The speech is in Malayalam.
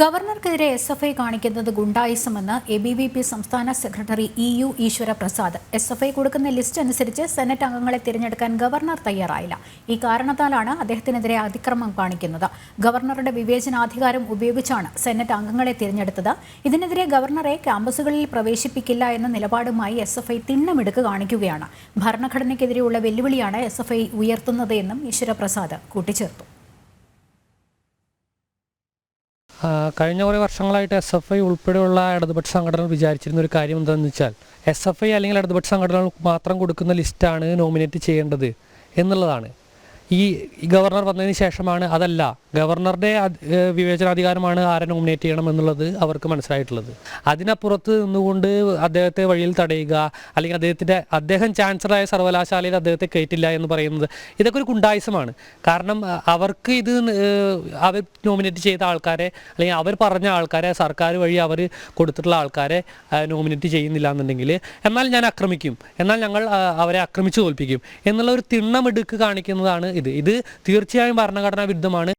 ഗവർണർക്കെതിരെ എസ് എഫ് ഐ കാണിക്കുന്നത് ഗുണ്ടായിസമെന്ന് എ ബി വി പി സംസ്ഥാന secretary E U Eswara Prasad S F I കൊടുക്കുന്ന ലിസ്റ്റ് അനുസരിച്ച് സെനറ്റ് അംഗങ്ങളെ തിരഞ്ഞെടുക്കാൻ ഗവർണർ തയ്യാറായില്ല. ഈ കാരണത്താലാണ് അദ്ദേഹത്തിനെതിരെ അതിക്രമം കാണിക്കുന്നത്. ഗവർണറുടെ വിവേചനാധികാരം ഉപയോഗിച്ചാണ് സെനറ്റ് അംഗങ്ങളെ തിരഞ്ഞെടുത്തത്. ഇതിനെതിരെ ഗവർണറെ ക്യാമ്പസുകളിൽ പ്രവേശിപ്പിക്കില്ല എന്ന നിലപാടുമായി എസ് എഫ് ഐ തിണ്ണമെടുക്ക് കാണിക്കുകയാണ്. ഭരണഘടനയ്ക്കെതിരെയുള്ള വെല്ലുവിളിയാണ് എസ് എഫ് ഐ ഉയർത്തുന്നത് എന്നും ഈശ്വരപ്രസാദ് കൂട്ടിച്ചേർത്തു. കഴിഞ്ഞ കുറേ വർഷങ്ങളായിട്ട് എസ് എഫ് ഐ ഉൾപ്പെടെയുള്ള ഇടതുപക്ഷ സംഘടനകൾ വിചാരിച്ചിരുന്ന ഒരു കാര്യം എന്താണെന്ന് വെച്ചാൽ എസ് എഫ് ഐ അല്ലെങ്കിൽ ഇടതുപക്ഷ സംഘടനകൾ മാത്രം കൊടുക്കുന്ന ലിസ്റ്റാണ് നോമിനേറ്റ് ചെയ്യേണ്ടത് എന്നുള്ളതാണ്. ഈ ഗവർണർ വന്നതിന് ശേഷമാണ് അതല്ല ഗവർണറുടെ വിവേചനാധികാരമാണ് ആരെ നോമിനേറ്റ് ചെയ്യണം എന്നുള്ളത് അവർക്ക് മനസ്സിലായിട്ടുള്ളത്. അതിനപ്പുറത്ത് നിന്നുകൊണ്ട് അദ്ദേഹത്തെ വഴിയിൽ തടയുക അല്ലെങ്കിൽ അദ്ദേഹത്തിന്റെ അദ്ദേഹം ചാൻസലറായ സർവകലാശാലയിൽ അദ്ദേഹത്തെ കയറ്റില്ല എന്ന് പറയുന്നത് ഇതൊക്കെ ഒരു കുണ്ടായുസമാണ് കാരണം അവർക്ക് ഇത് അവർ നോമിനേറ്റ് ചെയ്ത ആൾക്കാരെ അല്ലെങ്കിൽ അവർ പറഞ്ഞ ആൾക്കാരെ സർക്കാർ വഴി അവർ കൊടുത്തിട്ടുള്ള ആൾക്കാരെ നോമിനേറ്റ് ചെയ്യുന്നില്ല എന്നുണ്ടെങ്കിൽ എന്നാൽ ഞാൻ ആക്രമിക്കും എന്നാൽ ഞങ്ങൾ അവരെ ആക്രമിച്ചു തോൽപ്പിക്കും എന്നുള്ള ഒരു തിണ്ണമെടുക്ക് കാണിക്കുന്നതാണ് ഇത് ഇത് തീർച്ചയായും ഭരണഘടനാ വിരുദ്ധമാണ്.